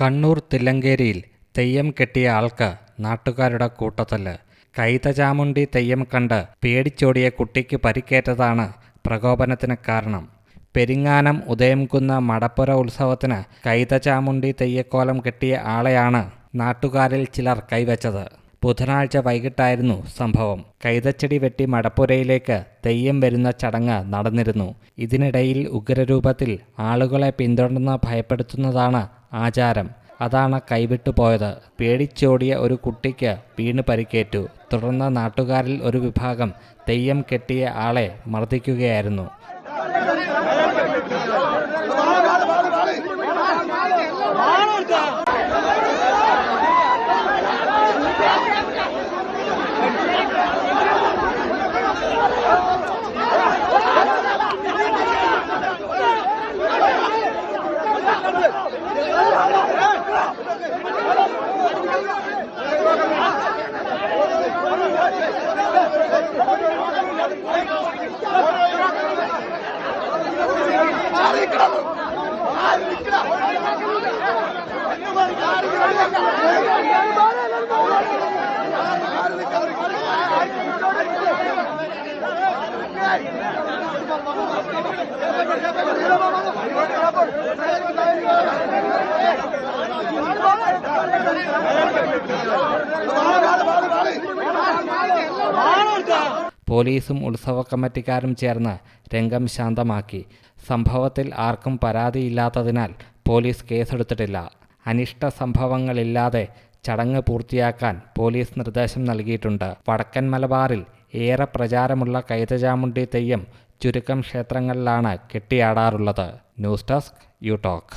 കണ്ണൂർ തില്ലങ്കേരിയിൽ തെയ്യം കെട്ടിയ ആൾക്ക് നാട്ടുകാരുടെ കൂട്ടത്തല്ല്. കൈതചാമുണ്ടി തെയ്യം കണ്ട് പേടിച്ചോടിയ കുട്ടിക്ക് പരിക്കേറ്റതാണ് പ്രകോപനത്തിന് കാരണം. പെരിങ്ങാനം ഉദയംകുന്ന മടപ്പുര ഉത്സവത്തിന് കൈതചാമുണ്ടി തെയ്യക്കോലം കെട്ടിയ ആളെയാണ് നാട്ടുകാരിൽ ചിലർ കൈവച്ചത്. ബുധനാഴ്ച വൈകിട്ടായിരുന്നു സംഭവം. കൈതച്ചെടി വെട്ടി മടപ്പുരയിലേക്ക് തെയ്യം വരുന്ന ചടങ്ങ് നടന്നിരുന്നു. ഇതിനിടയിൽ ഉഗ്രരൂപത്തിൽ ആളുകളെ പിന്തുടർന്ന് ഭയപ്പെടുത്തുന്നതാണ് ആചാരം. അതാണ് കൈവിട്ടു പോയത്. പേടിച്ചോടിയ ഒരു കുട്ടിക്ക് വീണ് പരിക്കേറ്റു. തുടർന്ന് നാട്ടുകാരിൽ ഒരു വിഭാഗം തെയ്യം കെട്ടിയ ആളെ മർദ്ദിക്കുകയായിരുന്നു. പോലീസും ഉത്സവ കമ്മിറ്റിക്കാരും ചേർന്ന് രംഗം ശാന്തമാക്കി. സംഭവത്തിൽ ആർക്കും പരാതിയില്ലാത്തതിനാൽ പോലീസ് കേസെടുത്തിട്ടില്ല. അനിഷ്ട സംഭവങ്ങളില്ലാതെ ചടങ്ങ് പൂർത്തിയാക്കാൻ പോലീസ് നിർദ്ദേശം നൽകിയിട്ടുണ്ട്. വടക്കൻ മലബാറിൽ ഏറെ പ്രചാരമുള്ള കൈതചാമുണ്ടി തെയ്യം ചുരുക്കം ക്ഷേത്രങ്ങളിലാണ് കെട്ടിയാടാറുള്ളത്. News desk you talk